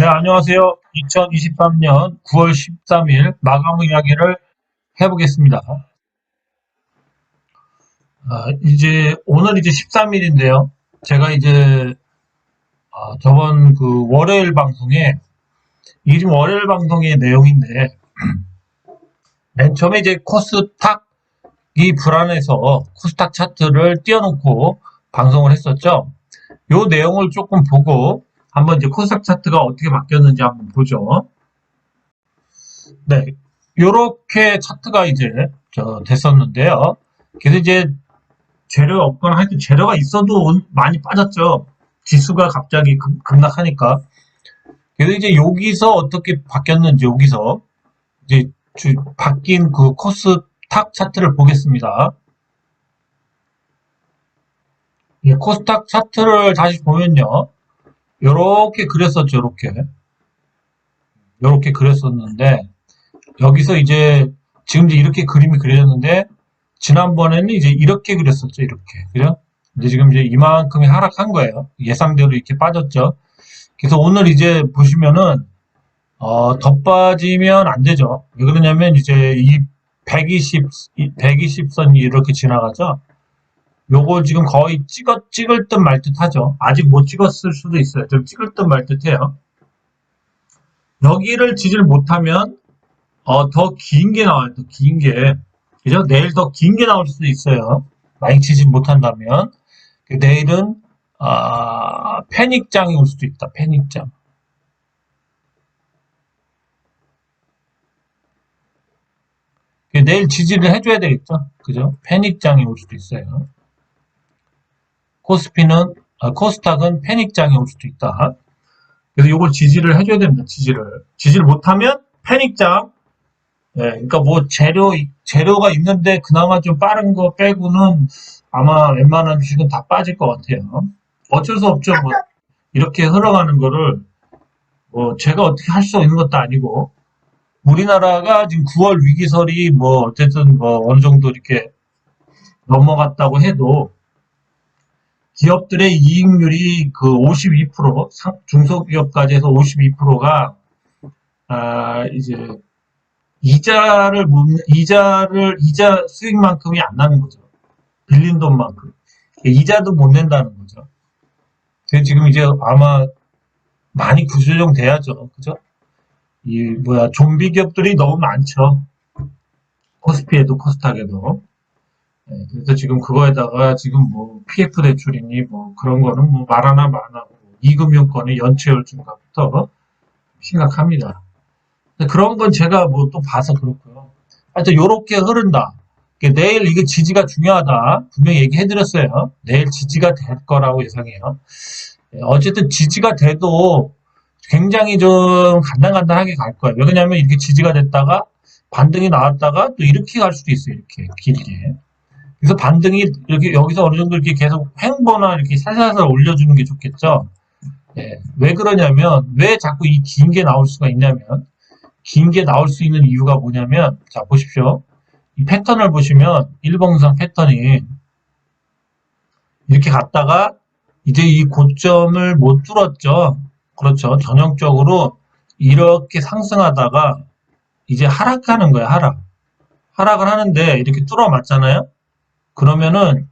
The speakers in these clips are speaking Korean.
네, 안녕하세요. 2023년 9월 13일 마감 이야기를 해보겠습니다. 아, 이제, 오늘 이제 13일인데요. 제가 이제, 아, 저번 그 월요일 방송에, 이게 지금 월요일 방송의 내용인데, 맨 처음에 이제 코스닥이 불안해서 코스닥 차트를 띄워놓고 방송을 했었죠. 요 내용을 조금 보고, 한번 이제 코스닥 차트가 어떻게 바뀌었는지 한번 보죠. 네, 요렇게 차트가 이제 저 됐었는데요. 그래서 이제 재료가 없거나 하여튼 재료가 있어도 온- 많이 빠졌죠. 지수가 갑자기 급, 급락하니까. 그래서 이제 여기서 어떻게 바뀌었는지 여기서 이제 주- 바뀐 그 코스닥 차트를 보겠습니다. 예, 코스닥 차트를 다시 보면요. 요렇게 그렸었죠, 요렇게. 요렇게 그렸었는데, 여기서 이제, 지금 이제 이렇게 그림이 그려졌는데, 지난번에는 이제 이렇게 그렸었죠, 이렇게. 그죠? 근데 지금 이제 이만큼이 하락한 거예요. 예상대로 이렇게 빠졌죠. 그래서 오늘 이제 보시면은, 어, 더 빠지면 안 되죠. 왜 그러냐면 이제 이 120, 120선이 이렇게 지나가죠. 요거 지금 거의 찍어, 찍을 듯 말 듯 하죠. 아직 못 찍었을 수도 있어요. 좀 찍을 듯 말 듯 해요. 여기를 지지를 못하면, 어, 더 긴 게 나와요. 더 긴 게. 그죠? 내일 더 긴 게 나올 수도 있어요. 많이 지지 못한다면. 그 내일은, 아, 패닉장이 올 수도 있다. 패닉장. 그 내일 지지를 해줘야 되겠죠? 그죠? 패닉장이 올 수도 있어요. 코스피는 아, 코스닥은 패닉 장이 올 수도 있다. 그래서 이걸 지지를 해줘야 됩니다. 지지를 지지를 못하면 패닉 장. 예, 그러니까 뭐 재료 재료가 있는데 그나마 좀 빠른 거 빼고는 아마 웬만한 주식은 다 빠질 것 같아요. 어쩔 수 없죠. 뭐 이렇게 흘러가는 거를 뭐 제가 어떻게 할 수 있는 것도 아니고 우리나라가 지금 9월 위기설이 뭐 어쨌든 뭐 어느 정도 이렇게 넘어갔다고 해도 기업들의 이익률이 그 52%, 상- 중소기업까지 해서 52%가, 아, 이제, 이자를 못, 이자를, 이자 수익만큼이 안 나는 거죠. 빌린 돈만큼. 이자도 못 낸다는 거죠. 지금 이제 아마 많이 구조정 돼야죠. 그죠? 이, 뭐야, 좀비 기업들이 너무 많죠. 코스피에도 코스닥에도. 네, 그래서 지금 그거에다가 지금 뭐 PF 대출이니 뭐 그런 거는 뭐 말 하나 말 하고 이금융권의 연체율 증가부터 심각합니다. 그런 건 제가 뭐 또 봐서 그렇고요. 하여튼 요렇게 흐른다. 내일 이게 지지가 중요하다. 분명히 얘기해드렸어요. 내일 지지가 될 거라고 예상해요. 예, 어쨌든 지지가 돼도 굉장히 좀 간당간당하게 갈 거예요. 왜냐면 이렇게 지지가 됐다가 반등이 나왔다가 또 이렇게 갈 수도 있어요. 이렇게 길게. 그래서 반등이 이렇게 여기서 어느 정도 이렇게 계속 횡보나 이렇게 살살살 올려주는 게 좋겠죠. 예, 왜 그러냐면 왜 자꾸 이 긴 게 나올 수가 있냐면 긴 게 나올 수 있는 이유가 뭐냐면 자 보십시오. 이 패턴을 보시면 일봉상 패턴이 이렇게 갔다가 이제 이 고점을 못 뚫었죠. 그렇죠. 전형적으로 이렇게 상승하다가 이제 하락하는 거예요. 하락. 하락을 하는데 이렇게 뚫어 맞잖아요. 그러면은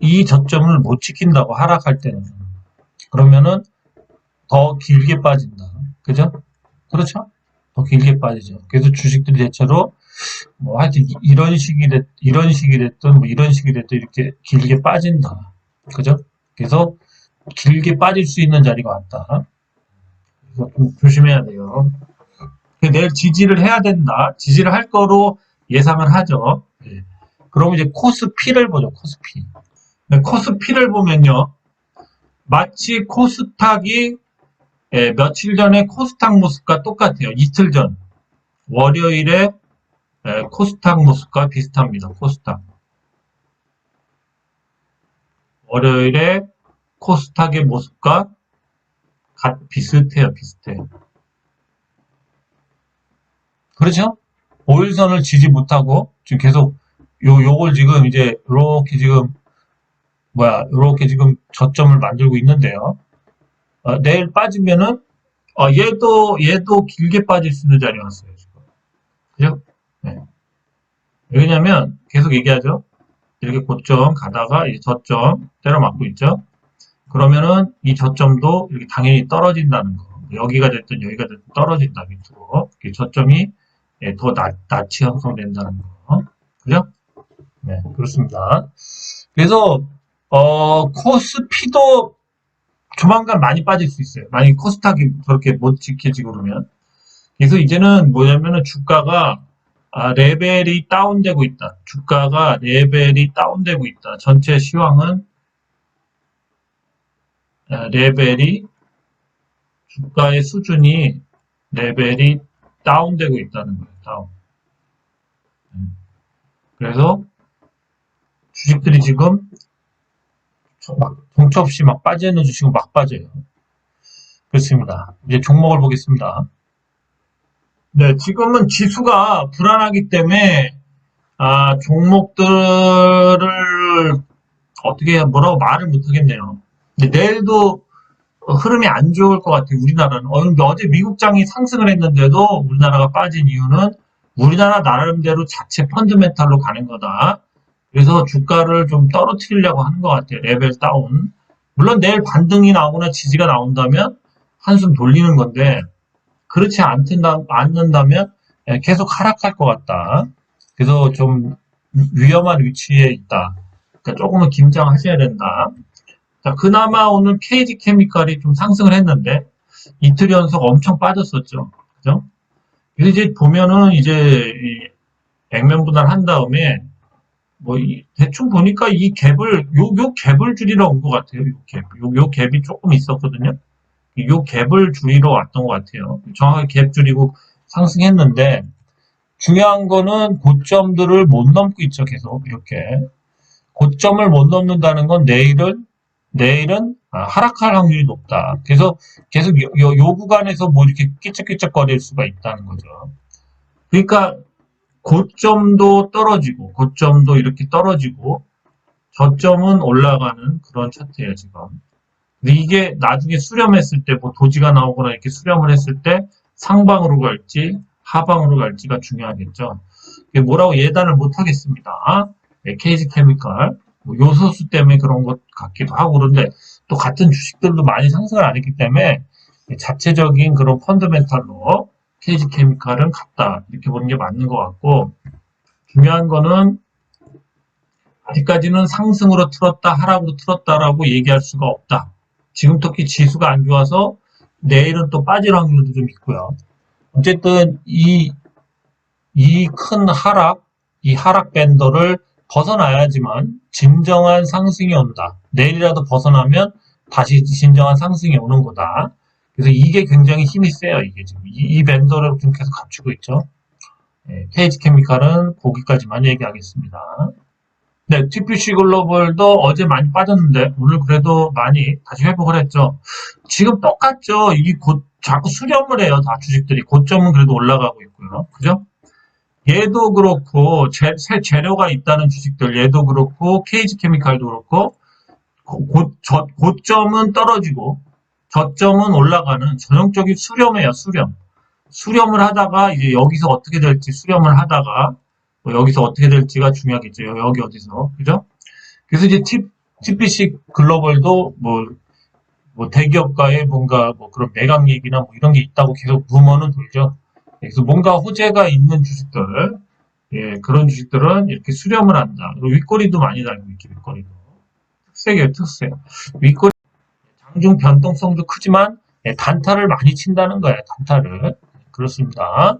이 저점을 못 지킨다고 하락할 때는 그러면은 더 길게 빠진다. 그죠? 그렇죠? 더 길게 빠지죠. 그래서 주식들이 대체로 뭐 하여튼 이- 이런 식이 됐 이런 식이 됐든 뭐 이런 식이 됐든 이렇게 길게 빠진다. 그죠? 그래서 길게 빠질 수 있는 자리가 왔다. 그래서 좀 조심해야 돼요. 내일 지지를 해야 된다. 지지를 할 거로 예상을 하죠. 예. 그럼 이제 코스피를 보죠, 코스피. 네, 코스피를 보면요. 마치 코스닥이 예, 며칠 전에 코스닥 모습과 똑같아요. 이틀 전. 월요일에 예, 코스닥 모습과 비슷합니다. 코스닥. 월요일에 코스닥의 모습과 같, 비슷해요. 비슷해. 그렇죠? 5일선을 지지 못하고 지금 계속 요 요걸 지금 이제 이렇게 지금 뭐야 이렇게 지금 저점을 만들고 있는데요. 어, 내일 빠지면은 어, 얘도, 얘도 길게 빠질 수 있는 자리 왔어요, 지금. 그죠? 네. 왜냐면, 계속 얘기하죠? 이렇게 고점 가다가 이 저점 때려 맞고 있죠? 그러면은 이 저점도 이렇게 당연히 떨어진다는 거. 여기가 됐든 여기가 됐든 떨어진다, 밑으로. 이 저점이 예, 더 낮, 낮이 형성된다는 거. 그죠? 네, 그렇습니다. 그래서, 어, 코스피도 조만간 많이 빠질 수 있어요. 만약 코스닥이 저렇게 못 지켜지고 그러면. 그래서 이제는 뭐냐면은 주가가 아, 레벨이 다운되고 있다. 주가가 레벨이 다운되고 있다. 전체 시황은 아, 레벨이 주가의 수준이 레벨이 다운되고 있다는 거예요. 다운. 음. 그래서 주식들이 지금 막 동처 없이 막 빠지는 주식은 막 빠져요. 그렇습니다. 이제 종목을 보겠습니다. 네, 지금은 지수가 불안하기 때문에 아, 종목들을 어떻게 뭐라고 말을 못 하겠네요. 근데 내일도 흐름이 안 좋을 것 같아요. 우리나라는. 어, 어제 미국장이 상승을 했는데도 우리나라가 빠진 이유는 우리나라 나름대로 자체 펀드멘탈로 가는 거다. 그래서 주가를 좀 떨어뜨리려고 하는 것 같아요. 레벨 다운. 물론 내일 반등이 나오거나 지지가 나온다면 한숨 돌리는 건데 그렇지 않든다, 않는다면 예, 계속 하락할 것 같다. 그래서 좀 위험한 위치에 있다. 그러니까 조금은 긴장하셔야 된다. 자, 그나마 오늘 KG 케미칼이 좀 상승을 했는데 이틀 연속 엄청 빠졌었죠. 그죠? 이제 보면은 이제 이 액면 분할 한 다음에 뭐 이- 대충 보니까 이 갭을 요, 요 갭을 줄이러 온 것 같아요. 요 갭. 요, 요 갭이 조금 있었거든요. 요 갭을 줄이러 왔던 것 같아요. 정확하게 갭 줄이고 상승했는데 중요한 거는 고점들을 못 넘고 있죠. 계속 이렇게 고점을 못 넘는다는 건 내일은 내일은 아, 하락할 확률이 높다. 그래서 계속 요, 요- 요 구간에서 뭐 이렇게 끼적끼적거릴 수가 있다는 거죠. 그러니까 고점도 떨어지고 고점도 이렇게 떨어지고 저점은 올라가는 그런 차트예요 지금. 근데 이게 나중에 수렴했을 때 뭐 도지가 나오거나 이렇게 수렴을 했을 때 상방으로 갈지 하방으로 갈지가 중요하겠죠. 뭐라고 예단을 못 하겠습니다. 네, 케이지 케미칼 뭐 요소수 때문에 그런 것 같기도 하고 그런데 또 같은 주식들도 많이 상승을 안 했기 때문에 자체적인 그런 펀더멘탈로 케이지 케미칼은 같다 이렇게 보는 게 맞는 것 같고 중요한 거는 아직까지는 상승으로 틀었다 하락으로 틀었다라고 얘기할 수가 없다. 지금 특히 지수가 안 좋아서 내일은 또 빠질 확률도 좀 있고요. 어쨌든 이 이 큰 하락, 이 하락 밴더를 벗어나야지만 진정한 상승이 온다. 내일이라도 벗어나면 다시 진정한 상승이 오는 거다. 그래서 이게 굉장히 힘이 세요. 이게 지금 이, 이 밴더를 좀 계속 갖추고 있죠. 예, KG 케미칼은 거기까지만 얘기하겠습니다. 네, TPC 글로벌도 어제 많이 빠졌는데 오늘 그래도 많이 다시 회복을 했죠. 지금 똑같죠. 이게 곧 자꾸 수렴을 해요. 다 주식들이 고점은 그래도 올라가고 있고요. 그죠? 얘도 그렇고 재, 새 재료가 있다는 주식들 얘도 그렇고 KG 케미칼도 그렇고 고, 고, 저, 고점은 떨어지고 저점은 올라가는 전형적인 수렴이에요. 수렴. 수렴을 하다가 이제 여기서 어떻게 될지 수렴을 하다가 뭐 여기서 어떻게 될지가 중요하겠죠. 여기 어디서 그죠? 그래서 이제 T, TPC 글로벌도 뭐, 뭐 대기업과의 뭔가 뭐 그런 매각 얘기나 뭐 이런 게 있다고 계속 루머는 돌죠. 그래서 뭔가 호재가 있는 주식들, 예, 그런 주식들은 이렇게 수렴을 한다. 그리고 윗꼬리도 많이 달고 있죠, 윗꼬리도. 특색이에요, 특색. 윗꼬리, 장중 변동성도 크지만, 예, 단타를 많이 친다는 거예요, 단타를. 그렇습니다.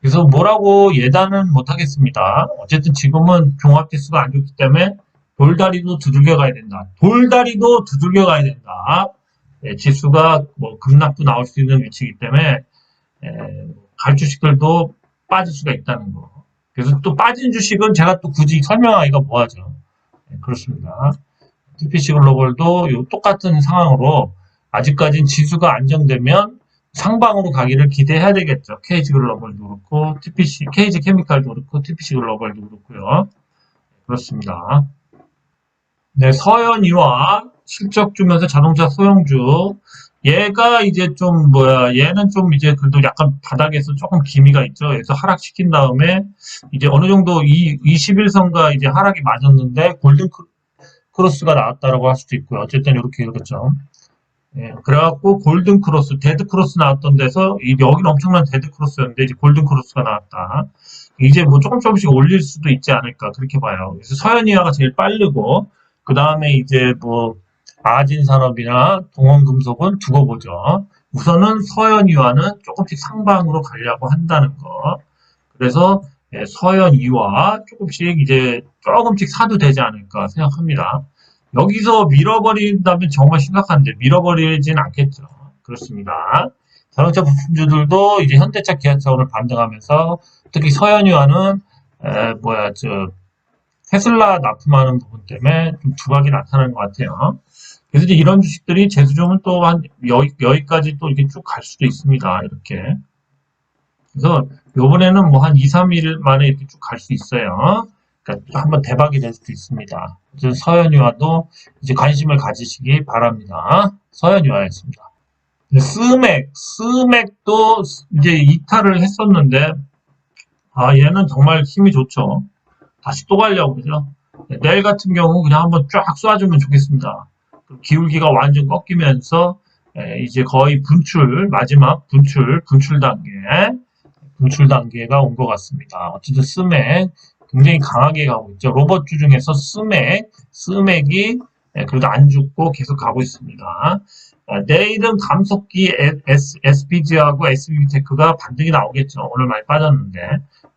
그래서 뭐라고 예단은 못 하겠습니다. 어쨌든 지금은 종합지수가 안 좋기 때문에 돌다리도 두들겨 가야 된다. 돌다리도 두들겨 가야 된다. 예, 지수가 뭐 급락도 나올 수 있는 위치이기 때문에 예, 갈 주식들도 빠질 수가 있다는 거. 그래서 또 빠진 주식은 제가 또 굳이 설명하기가 뭐하죠. 예, 그렇습니다. TPC 글로벌도 요 똑같은 상황으로 아직까지는 지수가 안정되면 상방으로 가기를 기대해야 되겠죠. KG 글로벌도 그렇고, TPC, KG 케미칼도 그렇고, TPC 글로벌도 그렇고요. 그렇습니다. 네, 서현이와 실적 주면서 자동차 소형주 얘가 이제 좀 뭐야 얘는 좀 이제 그래도 약간 바닥에서 조금 기미가 있죠. 그래서 하락시킨 다음에 이제 어느 정도 이 21선과 이제 하락이 맞았는데 골든 크- 크로스가 나왔다라고 할 수도 있고요. 어쨌든 이렇게 읽었죠. 예, 그래갖고 골든 크로스, 데드 크로스 나왔던 데서 이 여기는 엄청난 데드 크로스였는데 이제 골든 크로스가 나왔다. 이제 뭐 조금 조금씩 올릴 수도 있지 않을까 그렇게 봐요. 그래서 서현이화가 제일 빠르고 그 다음에 이제 뭐 아진 산업이나 동원금속은 두고 보죠. 우선은 서현이화는 조금씩 상방으로 가려고 한다는 거. 그래서 예, 서현이화 조금씩 이제 조금씩 사도 되지 않을까 생각합니다. 여기서 밀어버린다면 정말 심각한데 밀어버리진 않겠죠. 그렇습니다. 자동차 부품주들도 이제 현대차, 기아차 오늘 반등하면서 특히 서현유화는 에, 뭐야 저 테슬라 납품하는 부분 때문에 좀 두각이 나타나는 것 같아요. 그래서 이제 이런 주식들이 재수종은 또 한 여기, 여기까지 또 이렇게 쭉 갈 수도 있습니다. 이렇게. 그래서 요번에는 뭐 한 2, 3일 만에 이렇게 쭉 갈 수 있어요. 그러니까 한번 대박이 될 수도 있습니다. 서현유화도 이제 관심을 가지시기 바랍니다. 서현유화였습니다. 스맥, 스맥도 이제 이탈을 했었는데, 아, 얘는 정말 힘이 좋죠. 다시 또 가려고 그죠? 네, 내일 같은 경우 그냥 한번 쫙 쏴주면 좋겠습니다. 기울기가 완전 꺾이면서, 에, 이제 거의 분출, 마지막 분출, 분출 단계, 분출 단계가 온 것 같습니다. 어쨌든 스맥, 굉장히 강하게 가고 있죠. 로버트 중에서 스맥, 스맥이 예, 그래도 안 죽고 계속 가고 있습니다. 아, 내일은 감속기 SPG하고 SBTE크가 반등이 나오겠죠. 오늘 많이 빠졌는데.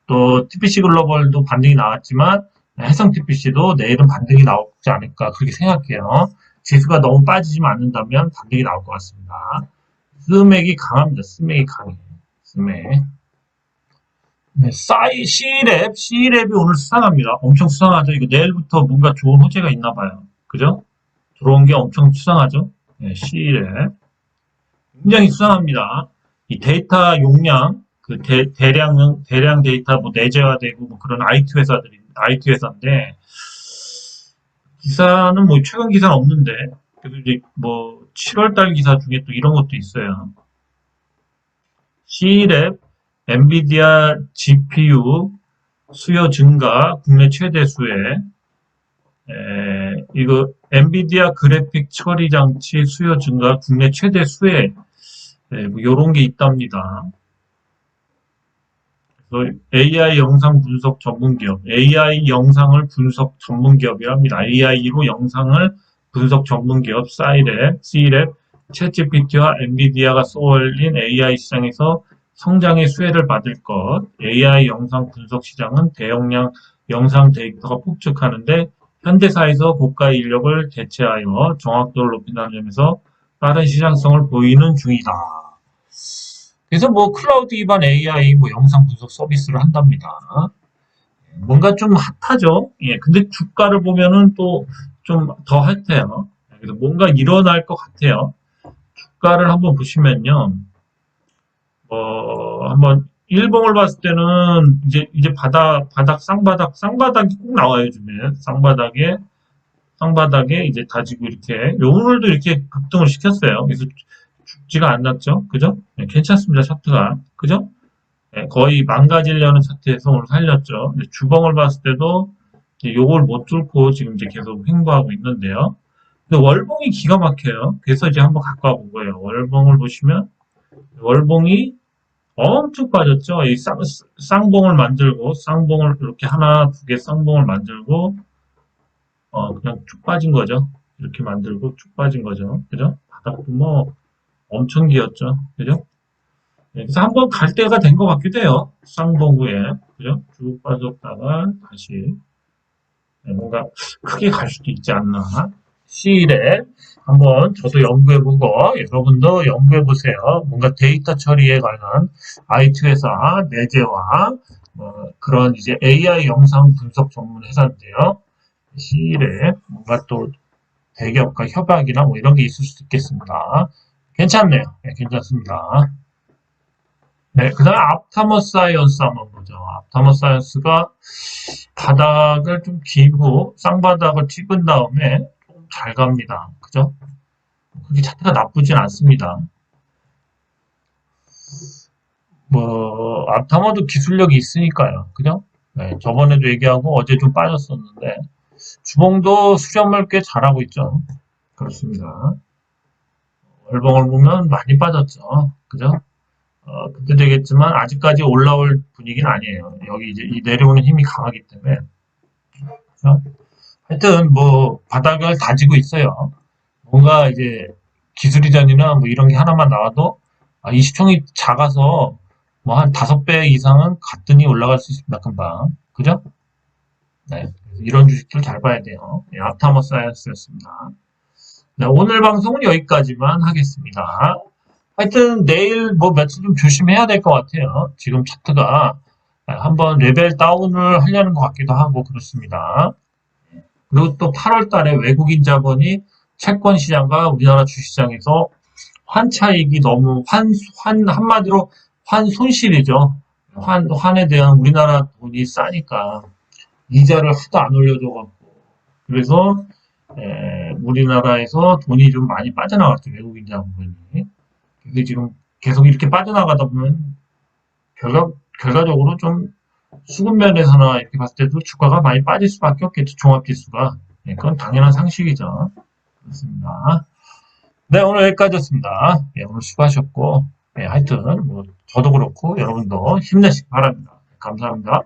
또 TPC 글로벌도 반등이 나왔지만 해성 TPC도 내일은 반등이 나오지 않을까 그렇게 생각해요. 지수가 너무 빠지지만 않는다면 반등이 나올 것 같습니다. 스맥이 강합니다. 스맥이 강해. 스맥. 네, 사이, C랩, C랩이 오늘 수상합니다. 엄청 수상하죠. 이거 내일부터 뭔가 좋은 호재가 있나 봐요. 그죠? 들어온 게 엄청 수상하죠. 네, C랩. 굉장히 수상합니다. 이 데이터 용량, 그 대, 대량, 대량 데이터 뭐 내재화되고 뭐 그런 IT 회사들이, IT 회사인데, 기사는 뭐 최근 기사는 없는데, 그래도 이제 뭐 7월달 기사 중에 또 이런 것도 있어요. C랩, 엔비디아 GPU 수요 증가 국내 최대 수에 에, 이거 엔비디아 그래픽 처리 장치 수요 증가 국내 최대 수에 에, 뭐게 있답니다. 그래서 AI 영상 분석 전문 기업, AI 영상을 분석 전문 기업이랍니다. AI로 영상을 분석 전문 기업 사이랩, C랩, 챗GPT와 엔비디아가 쏘올린 AI 시장에서 성장의 수혜를 받을 것, AI 영상 분석 시장은 대용량 영상 데이터가 폭증하는데 현대사에서 고가 인력을 대체하여 정확도를 높인다는 점에서 빠른 시장성을 보이는 중이다. 그래서 뭐 클라우드 기반 AI 뭐 영상 분석 서비스를 한답니다. 뭔가 좀 핫하죠. 예, 근데 주가를 보면은 또 좀 더 핫해요. 그래서 뭔가 일어날 것 같아요. 주가를 한번 보시면요. 어, 한번 일봉을 봤을 때는 이제 이제 바닥 바닥 쌍바닥 쌍바닥이 꼭 나와요 요즘에 쌍바닥에 쌍바닥에 이제 다지고 이렇게 오늘도 이렇게 급등을 시켰어요. 그래서 죽지가 않았죠, 그죠? 네, 괜찮습니다 차트가 그죠? 네, 거의 망가지려는 차트에서 오늘 살렸죠. 주봉을 봤을 때도 요걸 못 뚫고 지금 이제 계속 횡보하고 있는데요. 근데 월봉이 기가 막혀요. 그래서 이제 한번 갖고 와본 거예요. 월봉을 보시면 월봉이 엄청 빠졌죠. 이 쌍, 쌍봉을 만들고, 쌍봉을 이렇게 하나, 두 개 쌍봉을 만들고, 어, 그냥 쭉 빠진 거죠. 이렇게 만들고 쭉 빠진 거죠. 그죠? 바닥도 뭐, 엄청 기었죠. 그죠? 네, 그래서 한번 갈 때가 된 것 같기도 해요. 쌍봉 후에. 그죠? 쭉 빠졌다가 다시. 네, 뭔가 크게 갈 수도 있지 않나. C랩 한번 저도 연구해보고 여러분도 연구해보세요. 뭔가 데이터 처리에 관한 IT 회사 내재와 뭐 그런 이제 AI 영상 분석 전문 회사인데요. C랩 뭔가 또 대기업과 협약이나 뭐 이런 게 있을 수도 있겠습니다. 괜찮네요. 네, 괜찮습니다. 네, 그 다음에 앞타머 사이언스 한번 보죠. 앞타머 사이언스가 바닥을 좀 기고 쌍바닥을 찍은 다음에 잘 갑니다. 그죠? 그렇게 차트가 나쁘진 않습니다. 뭐, 앞타머도 기술력이 있으니까요. 그죠? 네, 저번에도 얘기하고 어제 좀 빠졌었는데, 주봉도 수렴을 꽤 잘하고 있죠. 그렇습니다. 월봉을 보면 많이 빠졌죠. 그죠? 어, 그때 되겠지만, 아직까지 올라올 분위기는 아니에요. 여기 이제 이 내려오는 힘이 강하기 때문에. 그죠? 하여튼, 뭐, 바닥을 다지고 있어요. 뭔가 이제 기술 이전이나 뭐 이런 게 하나만 나와도, 아, 이 시총이 작아서 뭐 한 다섯 배 이상은 갔더니 올라갈 수 있습니다. 금방. 그죠? 네. 이런 주식들 잘 봐야 돼요. 네, 아타머 사이언스였습니다. 네, 오늘 방송은 여기까지만 하겠습니다. 하여튼 내일 뭐 며칠 좀 조심해야 될 것 같아요. 지금 차트가 한번 레벨 다운을 하려는 것 같기도 하고 그렇습니다. 그리고 또 8월 달에 외국인 자본이 채권 시장과 우리나라 주식시장에서 환차익이 너무 환, 환, 한마디로 환 손실이죠. 환, 환에 대한 우리나라 돈이 싸니까 이자를 하도 안 올려줘갖고 그래서 에, 우리나라에서 돈이 좀 많이 빠져나갔죠 외국인 자본이. 근데 지금 계속 이렇게 빠져나가다 보면 결과 결과적으로 좀 수급 면에서나 이렇게 봤을 때도 주가가 많이 빠질 수밖에 없겠죠 종합지수가. 네, 그건 당연한 상식이죠. 그렇습니다. 네 오늘 여기까지였습니다. 네, 오늘 수고하셨고 네, 하여튼 뭐 저도 그렇고 여러분도 힘내시기 바랍니다. 감사합니다.